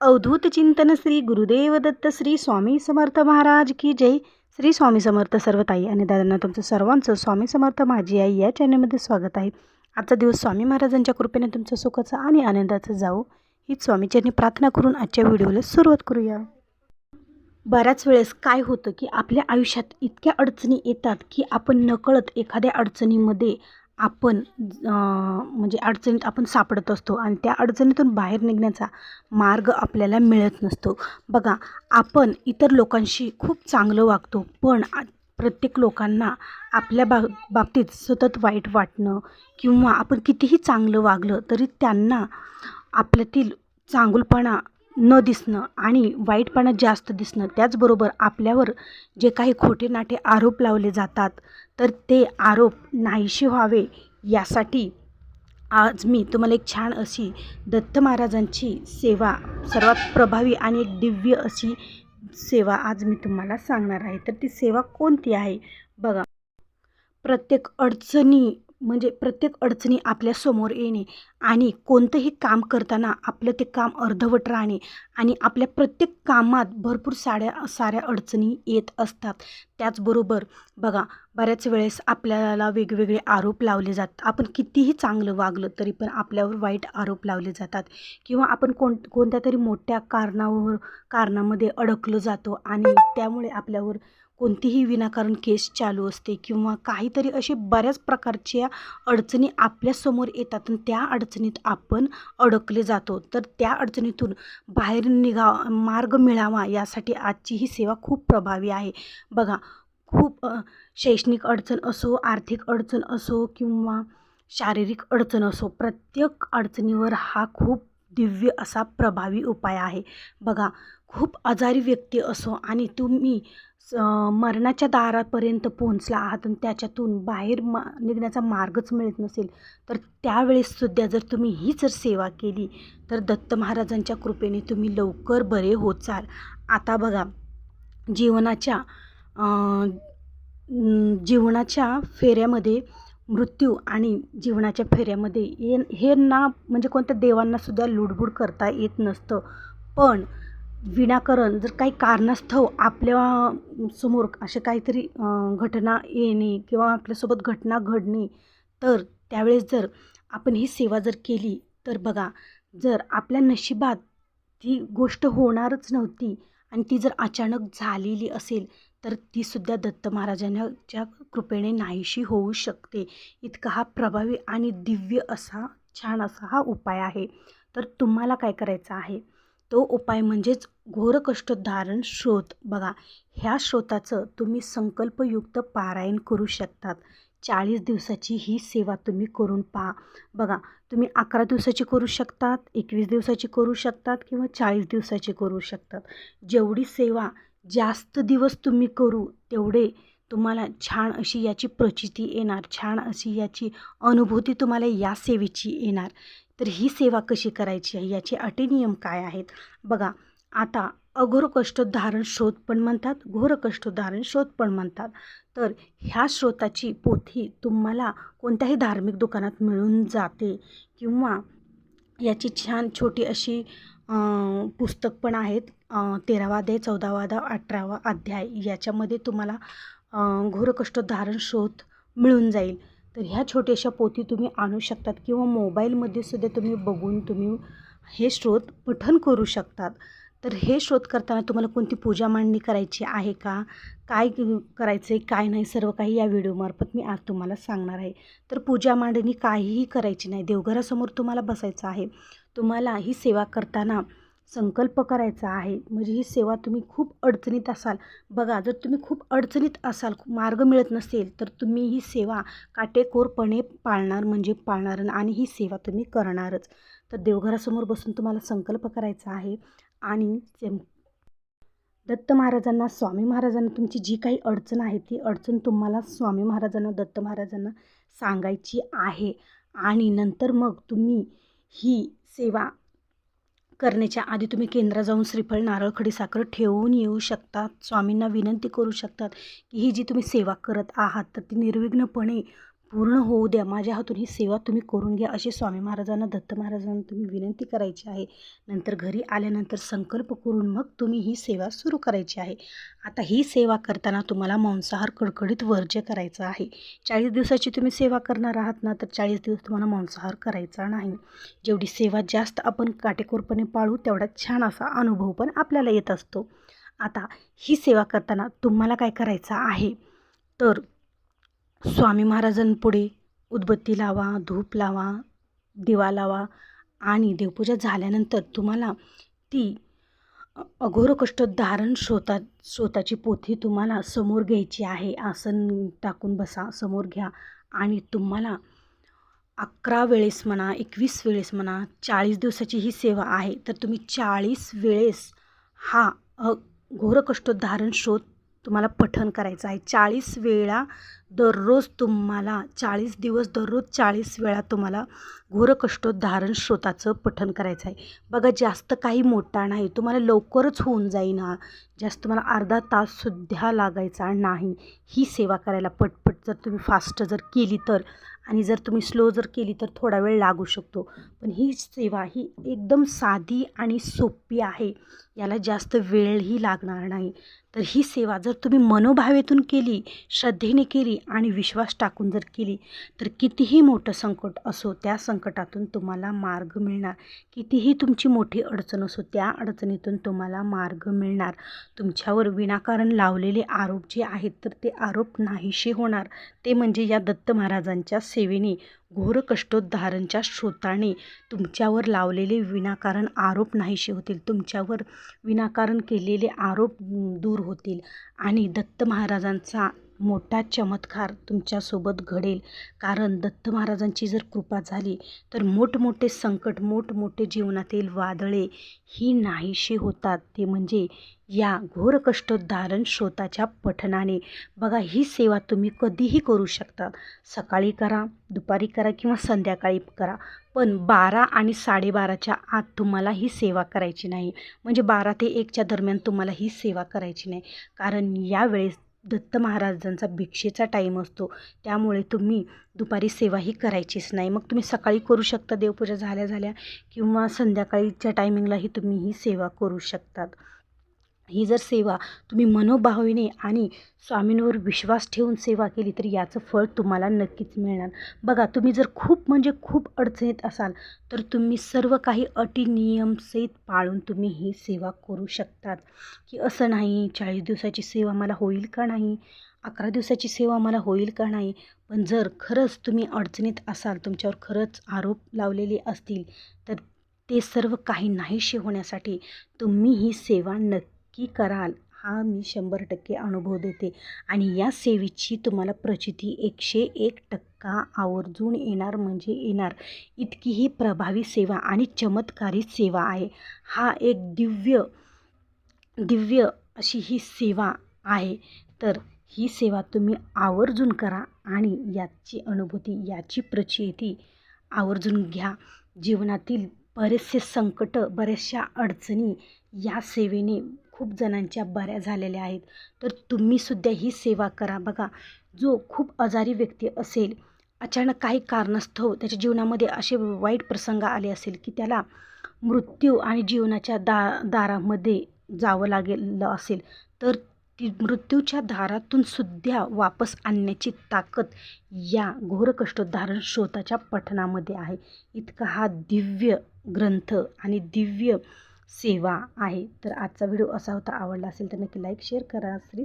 अवधूत चिंतन श्री गुरुदेव दत्त श्री स्वामी समर्थ महाराज की जय. श्री स्वामी समर्थ सर्व ताई आणि दादांना तुमचं सर्वांचं स्वामी समर्थ माझी आई या चॅनलमध्ये स्वागत आहे. आजचा दिवस स्वामी महाराजांच्या कृपेने तुमचं सुखाचं आणि आनंदाचं जाऊ हीच स्वामीच्यांनी प्रार्थना करून आजच्या व्हिडिओला सुरुवात करूया. बऱ्याच वेळेस काय होतं की आपल्या आयुष्यात इतक्या अडचणी येतात की आपण नकळत एखाद्या अडचणीमध्ये आपण म्हणजे अडचणीत आपण सापडत असतो आणि त्या अडचणीतून बाहेर निघण्याचा मार्ग आपल्याला मिळत नसतो. बघा आपण इतर लोकांशी खूप चांगलं वागतो पण प्रत्येक लोकांना आपल्या बा बाबतीत सतत वाईट वाटणं किंवा आपण कितीही चांगलं वागलं तरी त्यांना आपल्यातील चांगुलपणा न दिसणं आणि वाईटपणा जास्त दिसणं त्याचबरोबर आपल्यावर जे काही खोटे नाटे आरोप लावले जातात तर ते आरोप नाहीशी व्हावे यासाठी आज मी तुम्हाला एक छान अशी दत्त महाराजांची सेवा सर्वात प्रभावी आणि एक दिव्य अशी सेवा आज मी तुम्हाला सांगणार आहे. तर ती सेवा कोणती आहे? बघा. प्रत्येक अडचणी म्हणजे प्रत्येक अडचणी आपल्यासमोर येणे आणि कोणतंही काम करताना आपलं ते काम अर्धवट राहणे आणि आपल्या प्रत्येक कामात भरपूर साड्या साऱ्या अडचणी येत असतात. त्याचबरोबर बघा बऱ्याच वेळेस आपल्याला वेगवेगळे आरोप लावले जातात. आपण कितीही चांगलं वागलं तरी पण आपल्यावर वाईट आरोप लावले जातात किंवा आपण कोण कोणत्या तरी मोठ्या कारणावर कारणामध्ये अडकलं जातो आणि त्यामुळे आपल्यावर कोणतीही विनाकारण केस चालू असते किंवा काहीतरी असे बऱ्याच प्रकारच्या अडचणी आपल्यासमोर येतात आणि त्या अडचणीत आपण अडकले जातो. तर त्या अडचणीतून बाहेर निघा मार्ग मिळावा यासाठी आजची ही सेवा खूप प्रभावी आहे. बघा खूप शैक्षणिक अडचण असो आर्थिक अडचण असो किंवा शारीरिक अडचण असो प्रत्येक अडचणीवर हा खूप दिव्य असा प्रभावी उपाय आहे. बघा खूप आजारी व्यक्ती असो आणि तुम्ही स- मरणाच्या दारापर्यंत पोहोचला आहात आणि त्याच्यातून बाहेर मा निघण्याचा मार्गच मिळत नसेल तर त्यावेळेससुद्धा जर तुम्ही ही जर सेवा केली तर दत्त महाराजांच्या कृपेने तुम्ही लवकर बरे होत आता बघा जीवनाच्या जीवनाच्या फेऱ्यामध्ये मृत्यू आणि जीवनाच्या फेऱ्यामध्ये ये हे ना म्हणजे कोणत्या देवांनासुद्धा लुडबुड करता येत नसतं. पण विनाकारण जर काही कारणास्तव आपल्यासमोर असे काहीतरी घटना येणे किंवा आपल्यासोबत घटना घडणे तर त्यावेळेस जर आपण ही सेवा जर केली तर बघा जर आपल्या नशिबात ती गोष्ट होणारच नव्हती आणि ती जर अचानक झालेली असेल तर तीसुद्धा दत्त महाराजांच्या कृपेने नाहीशी होऊ शकते. इतका हा प्रभावी आणि दिव्य असा छान असा हा उपाय आहे. तर तुम्हाला काय करायचं आहे? तो उपाय म्हणजेच घोर कष्टधारण श्रोत. बघा ह्या श्रोताचं तुम्ही संकल्पयुक्त पारायण करू शकतात. चाळीस दिवसाची ही सेवा तुम्ही करून पहा. बघा तुम्ही अकरा दिवसाची करू शकतात एकवीस दिवसाची करू शकतात किंवा चाळीस दिवसाची करू शकतात. जेवढी सेवा जास्त दिवस तुम्ही करू तेवढे तुम्हाला छान अशी याची प्रचिती येणार छान अशी याची अनुभूती तुम्हाला या सेवेची येणार. तर ही सेवा कशी करायची आहे? याचे अटी नियम काय आहेत? बघा आता अघोर कष्टोद्धारण शोध पण म्हणतात घोर कष्टोद्धारण शोध पण म्हणतात. तर ह्या श्रोताची पोथी तुम्हाला कोणत्याही धार्मिक दुकानात मिळून जाते किंवा याची छान छोटी अशी पुस्तक पण आहेत. तेरावा अध्याय चौदावा अध्याय अठरावा अध्याय याच्यामध्ये तुम्हाला अं, धारण शोध मिळून जाईल. तर ह्या छोट्याशा पोथी तुम्ही आणू शकतात किंवा मोबाईलमध्ये सुद्धा तुम्ही बघून तुम्ही हे स्रोत पठन करू शकतात. तर हे शोध करताना तुम्हाला कोणती पूजा मांडणी करायची आहे का? काय करायचं आहे काय नाही सर्व काही या व्हिडिओमार्फत मी आज तुम्हाला सांगणार आहे. तर पूजा मांडणी काहीही करायची नाही. देवघरासमोर तुम्हाला बसायचं आहे. तुम्हाला ही सेवा करताना संकल्प करायचा आहे. म्हणजे ही सेवा तुम्ही खूप अडचणीत असाल. बघा जर तुम्ही खूप अडचणीत असाल मार्ग मिळत नसेल तर तुम्ही ही सेवा काटेकोरपणे पाळणार म्हणजे पाळणार आणि ही सेवा तुम्ही करणारच. तर देवघरासमोर बसून तुम्हाला संकल्प करायचा आहे आणि दत्त महाराजांना स्वामी महाराजांना तुमची जी काही अडचण आहे ती अडचण तुम्हाला स्वामी महाराजांना दत्त महाराजांना सांगायची आहे. आणि नंतर मग तुम्ही ही सेवा करण्याच्या आधी तुम्ही केंद्रात जाऊन श्रीफळ नारळ खडीसाखर ठेवून येऊ शकतात. स्वामींना विनंती करू शकतात की ही जी तुम्ही सेवा करत आहात तर ती निर्विघ्नपणे पूर्ण होऊ द्या. माझ्या हातून ही सेवा तुम्ही करून घ्या अशी स्वामी महाराजांना दत्त महाराजांना तुम्ही विनंती करायची आहे. नंतर घरी आल्यानंतर संकल्प करून मग तुम्ही ही सेवा सुरू करायची आहे. आता ही सेवा करताना तुम्हाला मांसाहार कडकडीत वर्ज्य करायचा आहे. चाळीस दिवसाची तुम्ही सेवा करणार आहात ना तर चाळीस दिवस तुम्हाला मांसाहार करायचा नाही. जेवढी सेवा जास्त आपण काटेकोरपणे पाळू तेवढा छान असा अनुभव पण आपल्याला येत असतो. आता ही सेवा करताना तुम्हाला काय करायचं आहे? तर स्वामी महाराजांपुढे उदबत्ती लावा धूप लावा दिवा लावा आणि देवपूजा झाल्यानंतर तुम्हाला ती अघोर कष्ट धारण श्रोता श्रोताची पोथी तुम्हाला समोर घ्यायची आहे. आसन टाकून बसा समोर घ्या आणि तुम्हाला अकरा वेळेस म्हणा एकवीस वेळेस म्हणा चाळीस दिवसाची ही सेवा आहे. तर तुम्ही चाळीस वेळेस हा अ घोरकष्टोद्धारण शोध तुम्हाला पठन करायचं आहे. चाळीस वेळा दररोज तुम्हाला चाळीस दिवस दररोज चाळीस वेळा तुम्हाला घोरकष्टोद्धारण श्रोताचं पठन करायचं आहे. बघा जास्त काही मोठा नाही. तुम्हाला लवकरच होऊन जाईन. हा जास्त तुम्हाला अर्धा ताससुद्धा लागायचा नाही. ही सेवा करायला पटपट. जर तुम्ही फास्ट जर केली तर आणि जर तुम्ही स्लो जर केली तर थोडा वेळ लागू शकतो. पण ही सेवा ही एकदम साधी आणि सोपी आहे. याला जास्त वेळही लागणार नाही. तर ही सेवा जर तुम्ही मनोभावेतून केली श्रद्धेने केली आणि विश्वास टाकून जर केली तर कितीही मोठं संकट असो त्या संकटातून तुम्हाला मार्ग मिळणार. कितीही तुमची मोठी अडचण असो त्या अडचणीतून तुम्हाला मार्ग मिळणार. तुमच्यावर विनाकारण लावलेले आरोप जे आहेत तर ते आरोप नाहीशी होणार. ते म्हणजे या दत्त महाराजांच्या सेवेने घोर कष्टोद्धारणच्या श्रोताने तुमच्यावर लावलेले विनाकारण आरोप नाहीसे होतील. तुमच्यावर विनाकारण केलेले आरोप दूर होतील आणि दत्त महाराजांचा मोठा चमत्कार तुमच्यासोबत घडेल. कारण दत्त महाराजांची जर कृपा झाली तर मोठमोठे संकट मोठमोठे जीवनातील वादळे ही नाहीशी होतात. ते म्हणजे या घोर धारण श्रोताच्या पठणाने बघा ही सेवा तुम्ही कधीही करू शकता. सकाळी करा दुपारी करा किंवा संध्याकाळी करा. पण बारा आणि साडेबाराच्या आत तुम्हाला ही सेवा करायची नाही. म्हणजे बारा ते एकच्या दरम्यान तुम्हाला ही सेवा करायची नाही. कारण यावेळेस दत्त महाराजांचा भिक्षेचा टाईम असतो. त्यामुळे तुम्ही दुपारी सेवा ही करायचीच नाही. मग तुम्ही सकाळी करू शकता देवपूजा झाल्या झाल्या किंवा संध्याकाळीच्या टायमिंगलाही तुम्ही ही सेवा करू शकतात. ही जर सेवा तुम्ही मनोभावीने आणि स्वामींवर विश्वास ठेवून सेवा केली तर याचं फळ तुम्हाला नक्कीच मिळणार. बघा तुम्ही जर खूप म्हणजे खूप अडचणीत असाल तर तुम्ही सर्व काही अटी नियम सहित पाळून तुम्ही ही सेवा करू शकतात. की असं नाही चाळीस दिवसाची सेवा मला होईल का नाही अकरा दिवसाची सेवा मला होईल का नाही पण जर खरंच तुम्ही अडचणीत असाल तुमच्यावर खरंच आरोप लावलेले असतील तर ते सर्व काही नाहीशी होण्यासाठी तुम्ही ही सेवा नक्की की कराल हा मी शंभर टक्के अनुभव देते. आणि या सेवेची तुम्हाला प्रचिती एकशे एक टक्का आवर्जून येणार म्हणजे येणार. इतकी ही प्रभावी सेवा आणि चमत्कारी सेवा आहे. हा एक दिव्य दिव्य अशी ही सेवा आहे. तर ही सेवा तुम्ही आवर्जून करा आणि याची अनुभूती याची प्रचिती आवर्जून घ्या. जीवनातील बरेचसे संकट बऱ्याचशा अडचणी या सेवेने खूप जणांच्या बऱ्या झालेल्या आहेत. तर तुम्हीसुद्धा ही सेवा करा बघा. जो खूप आजारी व्यक्ती असेल अचानक काही कारणास्तव त्याच्या जीवनामध्ये असे वाईट प्रसंग आले असेल की त्याला मृत्यू आणि जीवनाच्या दा दारामध्ये जावं लागेल असेल तर ती मृत्यूच्या दारातून सुद्धा वापस आणण्याची ताकद या घोरकष्टोद्धारण श्रोताच्या पठणामध्ये आहे. इतका हा दिव्य ग्रंथ आणि दिव्य सेवा आहे. तर आजचा व्हिडिओ असा होता. आवडला असेल तर नक्की लाईक शेअर करा. श्री